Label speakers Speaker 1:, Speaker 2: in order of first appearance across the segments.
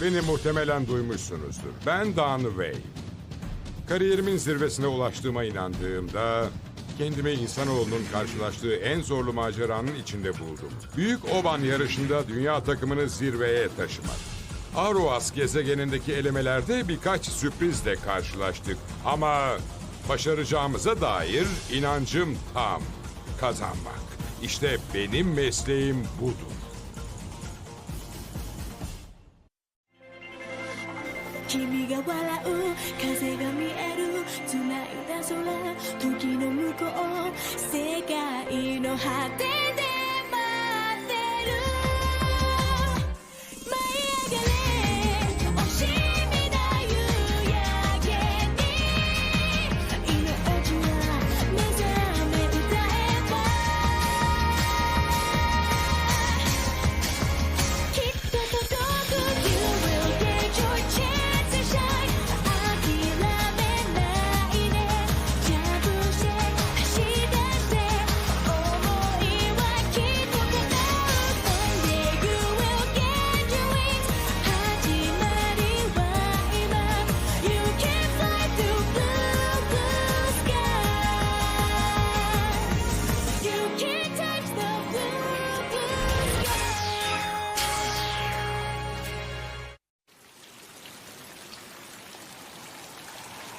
Speaker 1: Beni muhtemelen duymuşsunuzdur. Ben Dan Wei. Kariyerimin zirvesine ulaştığıma inandığımda kendimi insanoğlunun karşılaştığı en zorlu maceranın içinde buldum. Büyük Oban yarışında dünya takımını zirveye taşımak. Aruas gezegenindeki elemelerde birkaç sürprizle karşılaştık. Ama başaracağımıza dair inancım tam. Kazanmak. İşte benim mesleğim budur.
Speaker 2: 君が笑う風が見える繋いだ空時の向こう世界の果てで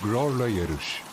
Speaker 1: Gror'la yarış.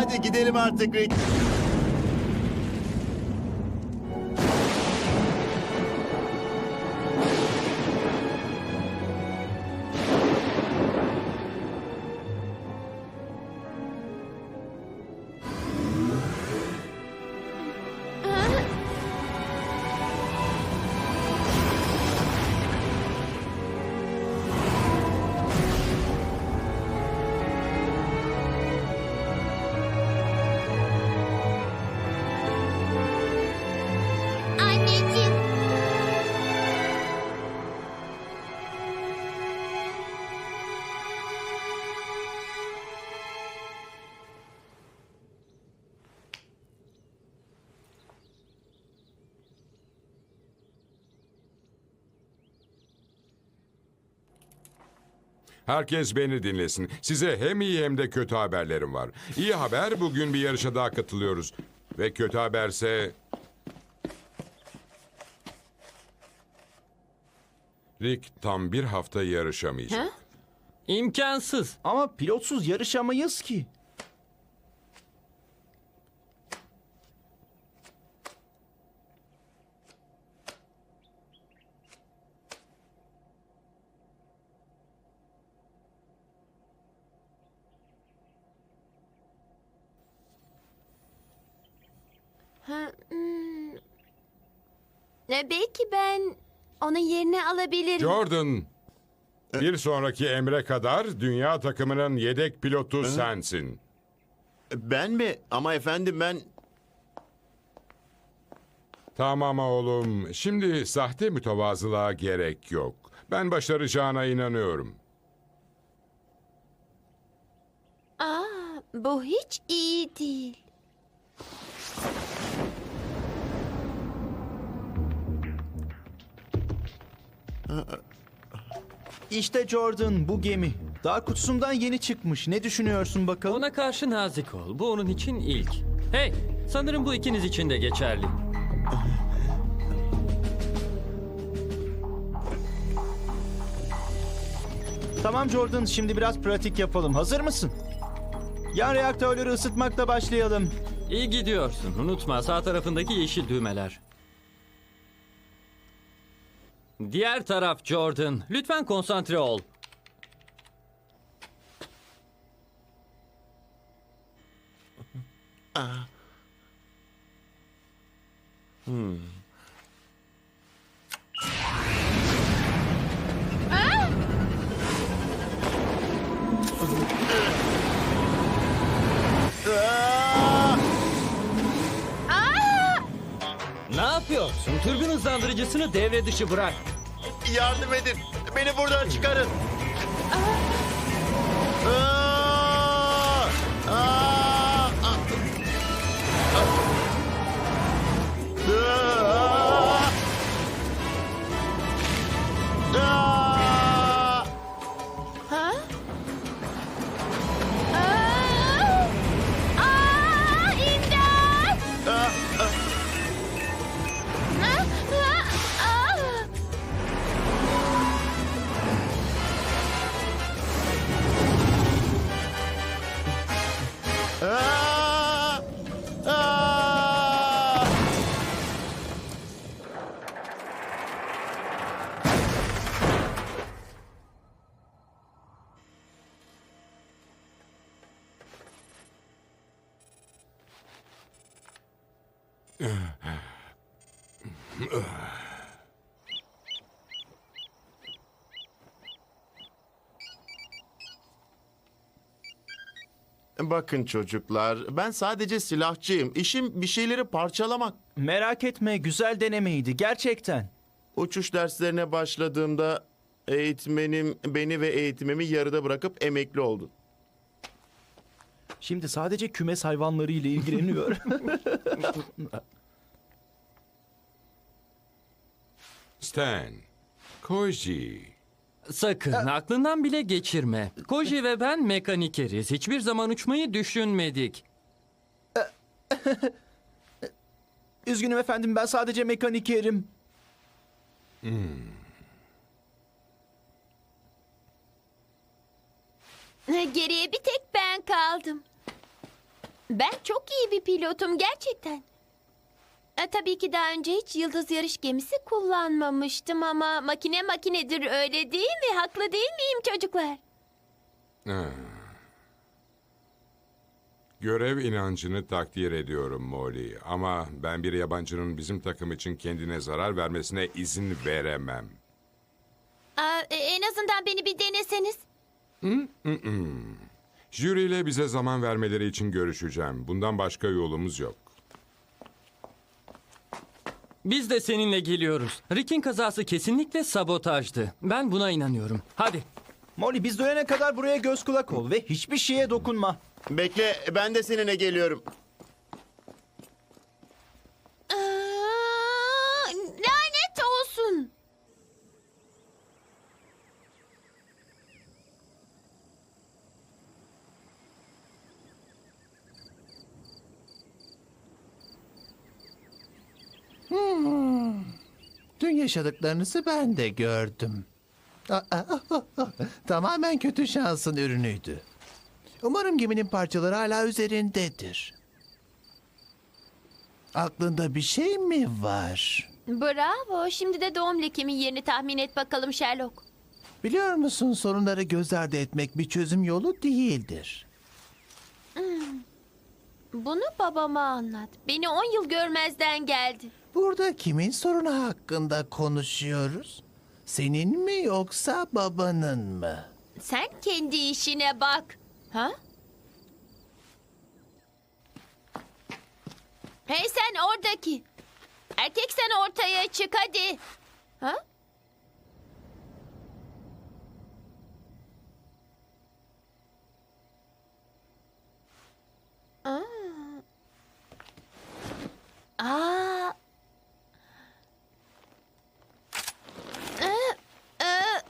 Speaker 3: Hadi gidelim artık.
Speaker 1: Herkes beni dinlesin. Size hem iyi hem de kötü haberlerim var. İyi haber bugün bir yarışa daha katılıyoruz. Ve kötü haberse... Rick tam bir hafta yarışamayacak.
Speaker 4: İmkansız.
Speaker 5: Ama pilotsuz yarışamayız ki.
Speaker 6: Ha, hmm. E, belki ben onun yerini alabilirim.
Speaker 1: Jordan, bir sonraki emre kadar dünya takımının yedek pilotu sensin.
Speaker 3: Ben mi? Ama efendim ben...
Speaker 1: Tamam oğlum. Şimdi sahte mütevazılığa gerek yok. Ben başaracağına inanıyorum.
Speaker 6: Aa, bu hiç iyi değil.
Speaker 5: İşte Jordan bu gemi. Daha kutusundan yeni çıkmış. Ne düşünüyorsun bakalım?
Speaker 4: Ona karşı nazik ol. Bu onun için ilk. Hey, sanırım bu ikiniz için de geçerli.
Speaker 5: Tamam Jordan şimdi biraz pratik yapalım. Hazır mısın? Yan reaktörleri ısıtmakla başlayalım.
Speaker 4: İyi gidiyorsun. Unutma sağ tarafındaki yeşil düğmeler. Diğer taraf Jordan. Lütfen konsantre ol. Hızlandırıcısını devre dışı bırak.
Speaker 3: Yardım edin. Beni buradan çıkarın. Aa! Bakın çocuklar, ben sadece silahçıyım. İşim bir şeyleri parçalamak.
Speaker 5: Merak etme güzel denemeydi gerçekten.
Speaker 3: Uçuş derslerine başladığımda eğitmenim beni ve eğitimimi yarıda bırakıp emekli oldu.
Speaker 5: Şimdi sadece kümes hayvanları ile ilgileniyor.
Speaker 1: Stan, Koji.
Speaker 4: Sakın aklından bile geçirme. Koji ve ben mekanikeriz. Hiçbir zaman uçmayı düşünmedik.
Speaker 5: Üzgünüm efendim ben sadece mekanikerim.
Speaker 6: Geriye bir tek ben kaldım. Ben çok iyi bir pilotum gerçekten. E, tabii ki daha önce hiç yıldız yarış gemisi kullanmamıştım ama makine makinedir öyle değil mi? Haklı değil miyim çocuklar?
Speaker 1: Ha. Görev inancını takdir ediyorum Molly ama ben bir yabancının bizim takım için kendine zarar vermesine izin veremem.
Speaker 6: Aa, e, en azından beni bir deneseniz.
Speaker 1: Jüriyle bize zaman vermeleri için görüşeceğim. Bundan başka yolumuz yok.
Speaker 4: Biz de seninle geliyoruz. Rick'in kazası kesinlikle sabotajdı. Ben buna inanıyorum. Hadi.
Speaker 5: Molly biz dönene kadar buraya göz kulak ol ve hiçbir şeye dokunma.
Speaker 3: Bekle, ben de seninle geliyorum.
Speaker 6: Aa, lanet olsun.
Speaker 7: Dün yaşadıklarınızı ben de gördüm. Tamamen kötü şansın ürünüydü. Umarım geminin parçaları hala üzerindedir. Aklında bir şey mi var?
Speaker 6: Bravo. Şimdi de doğum lekemin yerini tahmin et bakalım Sherlock.
Speaker 7: Biliyor musun sorunları göz ardı etmek bir çözüm yolu değildir.
Speaker 6: Bunu babama anlat. Beni on yıl görmezden geldi.
Speaker 7: Burada kimin sorunu hakkında konuşuyoruz? Senin mi yoksa babanın mı?
Speaker 6: Sen kendi işine bak. Ha? Hey sen oradaki. Erkek sen ortaya çık hadi. Ha? Aa. Aa. Ee, ee,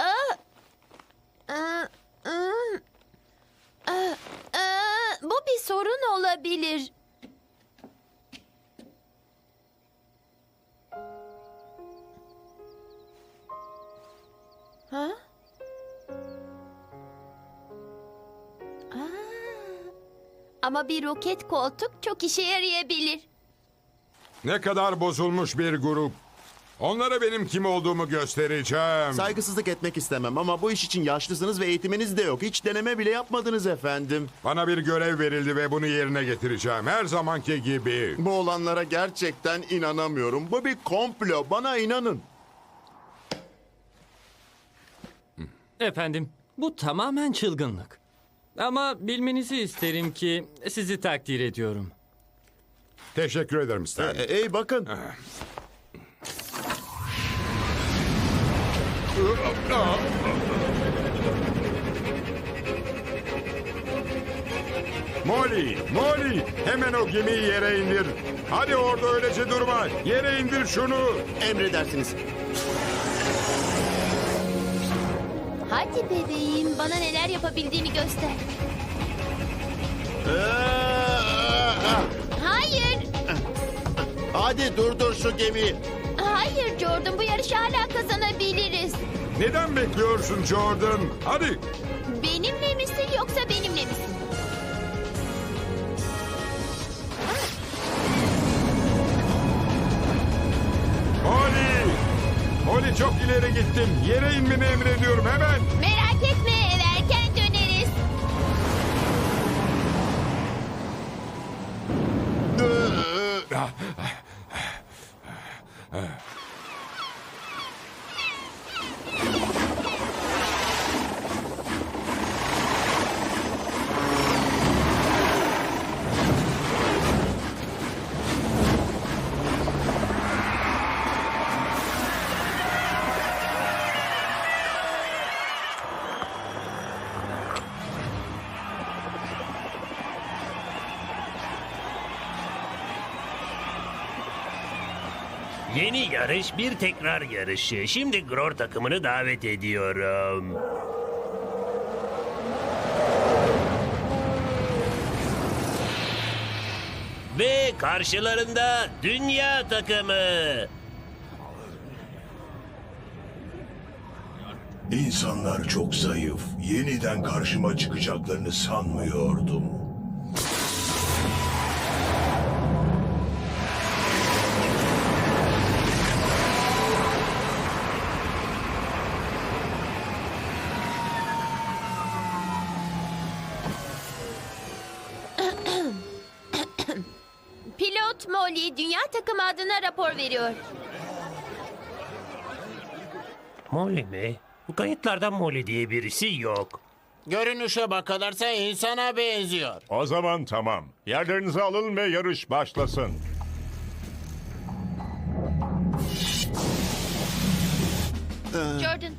Speaker 6: ee. Aa, ım. Aa, aa, Bu bir sorun olabilir. Ha? Aa, Ama bir roket koltuk çok işe yarayabilir.
Speaker 1: Ne kadar bozulmuş bir grup. Onlara benim kim olduğumu göstereceğim.
Speaker 3: Saygısızlık etmek istemem ama bu iş için yaşlısınız ve eğitiminiz de yok. Hiç deneme bile yapmadınız efendim.
Speaker 1: Bana bir görev verildi ve bunu yerine getireceğim. Her zamanki gibi.
Speaker 3: Bu olanlara gerçekten inanamıyorum. Bu bir komplo. Bana inanın.
Speaker 4: Efendim, bu tamamen çılgınlık. Ama bilmenizi isterim ki sizi takdir ediyorum.
Speaker 1: Teşekkür ederim
Speaker 3: E,
Speaker 1: Stan.
Speaker 3: ey bakın.
Speaker 1: Molly, Molly hemen o gemiyi yere indir. Hadi orada öylece durma. Yere indir şunu.
Speaker 3: Emredersiniz.
Speaker 6: Hadi bebeğim bana neler yapabildiğini göster. Hayır.
Speaker 3: Hadi durdur şu gemiyi.
Speaker 6: Hayır Jordan bu yarışı hala kazanabiliriz.
Speaker 1: Neden bekliyorsun Jordan? Hadi.
Speaker 6: Benimle misin yoksa benimle misin?
Speaker 1: Molly. Molly çok ileri gittin. Yere inmeni emrediyorum hemen.
Speaker 6: Merak
Speaker 8: Yeni yarış bir tekrar yarışı. Şimdi Gror takımını davet ediyorum. Ve karşılarında dünya takımı.
Speaker 9: İnsanlar çok zayıf. Yeniden karşıma çıkacaklarını sanmıyordum.
Speaker 6: Takımı adına rapor veriyor.
Speaker 8: Molly mi? Bu kayıtlarda Molly diye birisi yok.
Speaker 10: Görünüşe bakılırsa insana benziyor.
Speaker 11: O zaman tamam. Yerlerinize alın ve yarış başlasın.
Speaker 6: Jordan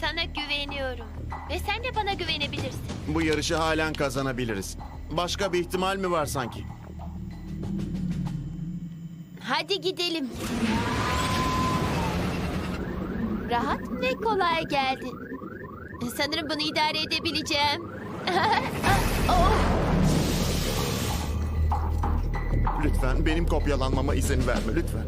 Speaker 6: sana güveniyorum. Ve sen de bana güvenebilirsin.
Speaker 3: Bu yarışı halen kazanabiliriz. Başka bir ihtimal mi var sanki?
Speaker 6: Hadi gidelim. Rahat ve kolay geldi. Sanırım bunu idare edebileceğim. oh,
Speaker 3: Lütfen benim kopyalanmama izin verme lütfen.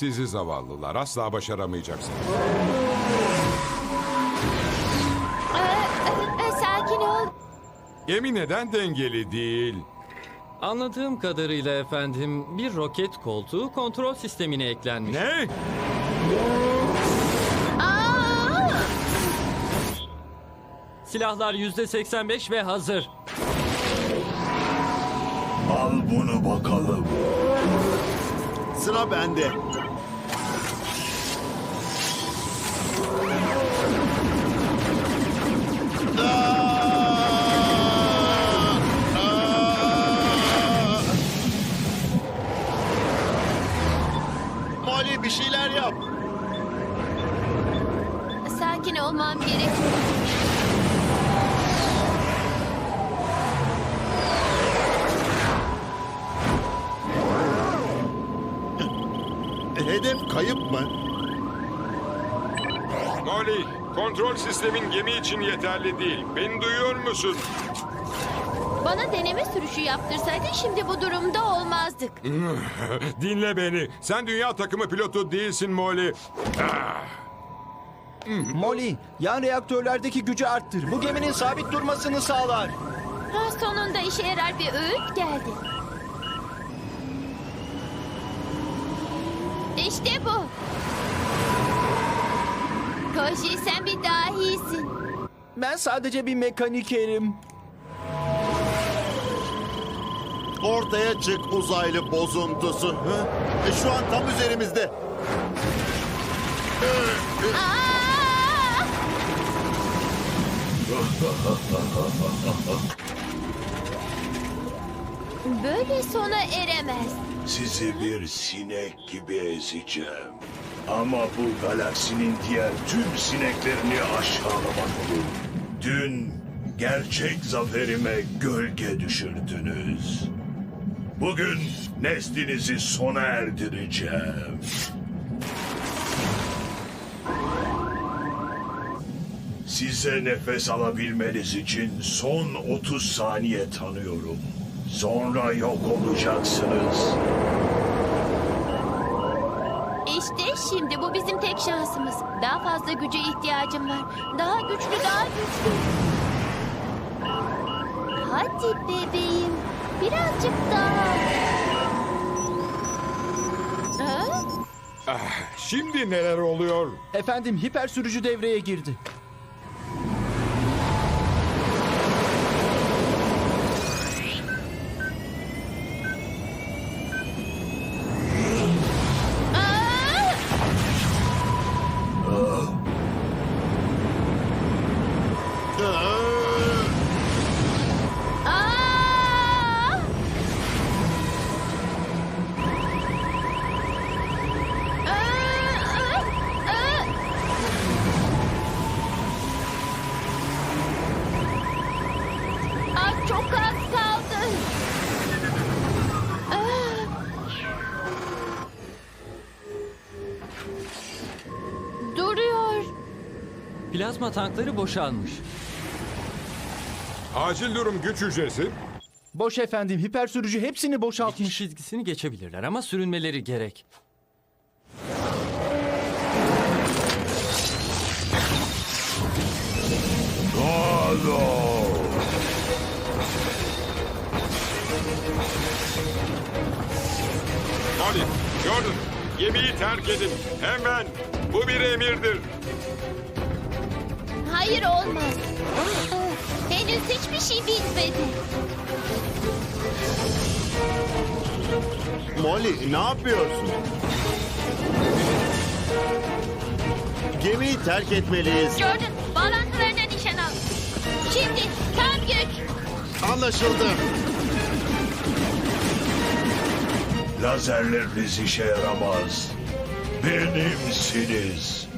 Speaker 1: Sizi zavallılar asla başaramayacaksınız.
Speaker 6: Ee, e, Sakin ol.
Speaker 1: Gemi neden dengeli değil?
Speaker 4: Anladığım kadarıyla efendim bir roket koltuğu kontrol sistemine eklenmiş.
Speaker 1: Ne?
Speaker 6: Aa!
Speaker 4: Silahlar yüzde 85 ve hazır.
Speaker 9: Al bunu bakalım.
Speaker 3: Sıra bende. Molly bir şeyler yap.
Speaker 6: Sakin olmam gerek.
Speaker 3: Hedef kayıp mı?
Speaker 1: Molly, kontrol sistemin gemi için yeterli değil. Beni duyuyor musun?
Speaker 6: Bana deneme sürüşü yaptırsaydın şimdi bu durumda olmazdık.
Speaker 1: Dinle beni. Sen dünya takımı pilotu değilsin Molly.
Speaker 5: Molly, yan reaktörlerdeki gücü arttır. Bu geminin sabit durmasını sağlar.
Speaker 6: Ha, sonunda işe yarar bir öğüt geldi. İşte bu. Koji sen bir dahisin.
Speaker 5: Ben sadece bir mekanikerim.
Speaker 3: Ortaya çık uzaylı bozuntusu. Hı? E, şu an tam üzerimizde.
Speaker 6: Aa! Böyle sona eremez.
Speaker 9: Sizi bir sinek gibi ezeceğim. Ama bu galaksinin diğer tüm sineklerini aşağılamak olur. Dün gerçek zaferime gölge düşürdünüz. Bugün neslinizi sona erdireceğim. Size nefes alabilmeniz için son 30 saniye tanıyorum. Sonra yok olacaksınız.
Speaker 6: Şimdi bu bizim tek şansımız. Daha fazla güce ihtiyacım var. Daha güçlü, daha güçlü. Hadi bebeğim. Birazcık daha. Ha?
Speaker 1: Şimdi neler oluyor?
Speaker 5: Efendim hiper sürücü devreye girdi.
Speaker 4: Plazma tankları boşalmış.
Speaker 1: Acil durum güç hücresi.
Speaker 5: Boş efendim hiper sürücü hepsini
Speaker 4: Geçiş
Speaker 5: boşaltmış.
Speaker 4: çizgisini geçebilirler ama sürünmeleri gerek.
Speaker 1: Molly, Jordan, gemiyi terk edin. Hemen. Bu bir emirdir.
Speaker 6: Hayır olmaz. Henüz hiçbir şey bitmedi.
Speaker 3: Molly ne yapıyorsun? Gemiyi terk etmeliyiz.
Speaker 6: Jordan bağlantılarına nişan al. Şimdi tam güç.
Speaker 3: Anlaşıldı.
Speaker 9: Lazerleriniz işe yaramaz. Benimsiniz.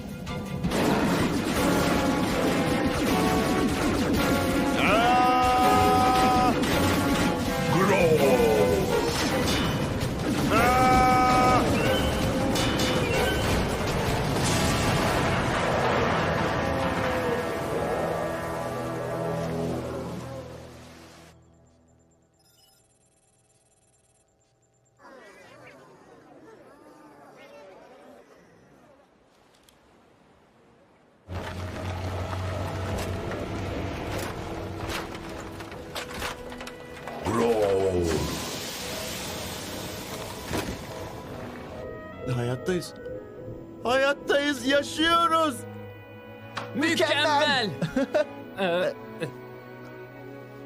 Speaker 3: Hayattayız. Hayattayız, yaşıyoruz.
Speaker 4: Mükemmel. Ee,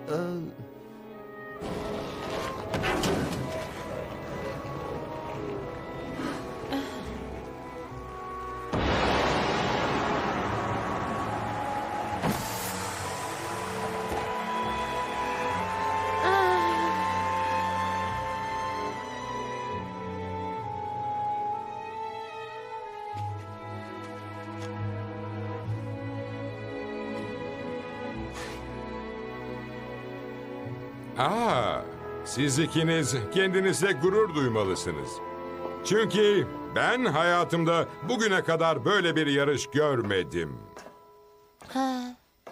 Speaker 1: siz ikiniz kendinizle gurur duymalısınız. Çünkü Ben hayatımda bugüne kadar böyle bir yarış görmedim.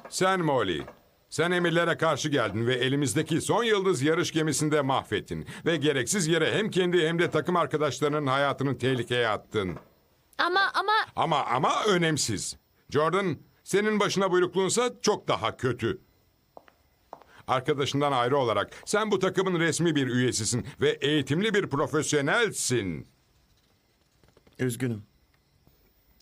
Speaker 1: Sen Molly, sen emirlere karşı geldin ve elimizdeki son yıldız yarış gemisinde mahvettin. Ve gereksiz yere hem kendi hem de takım arkadaşlarının hayatını tehlikeye attın.
Speaker 6: Ama ama
Speaker 1: Ama ama önemsiz. Jordan, senin başına buyrukluğunsa çok daha kötü. Arkadaşından ayrı olarak sen bu takımın resmi bir üyesisin ve eğitimli bir profesyonelsin.
Speaker 12: Üzgünüm.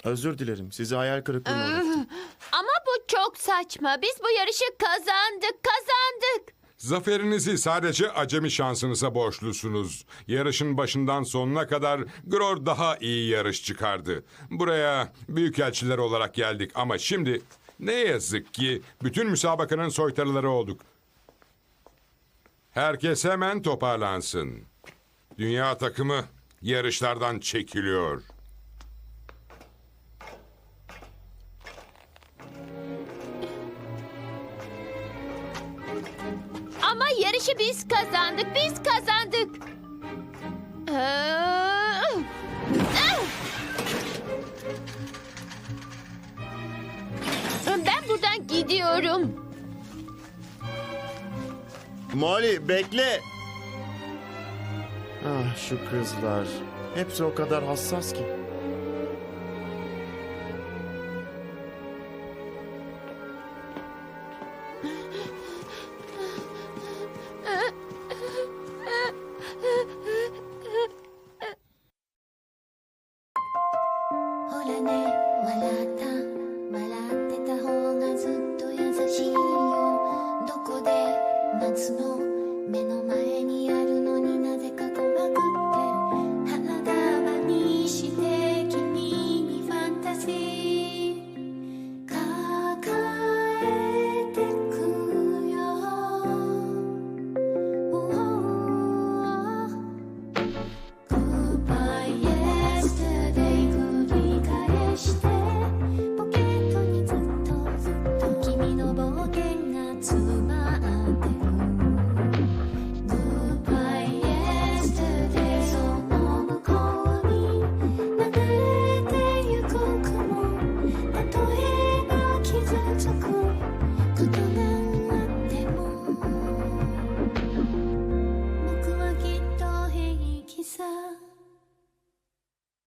Speaker 12: Özür dilerim. Sizi hayal kırıklığına uğrattım.
Speaker 6: ama bu çok saçma. Biz bu yarışı kazandık, kazandık.
Speaker 1: Zaferinizi sadece acemi şansınıza borçlusunuz. Yarışın başından sonuna kadar Gror daha iyi yarış çıkardı. Buraya büyükelçiler olarak geldik ama şimdi ne yazık ki bütün müsabakanın soytarıları olduk. Herkes hemen toparlansın. Dünya takımı yarışlardan çekiliyor.
Speaker 6: Ama yarışı biz kazandık, biz kazandık. Ee, ah! Ben buradan gidiyorum.
Speaker 12: Molly bekle. Ah şu kızlar. Hepsi o kadar hassas ki.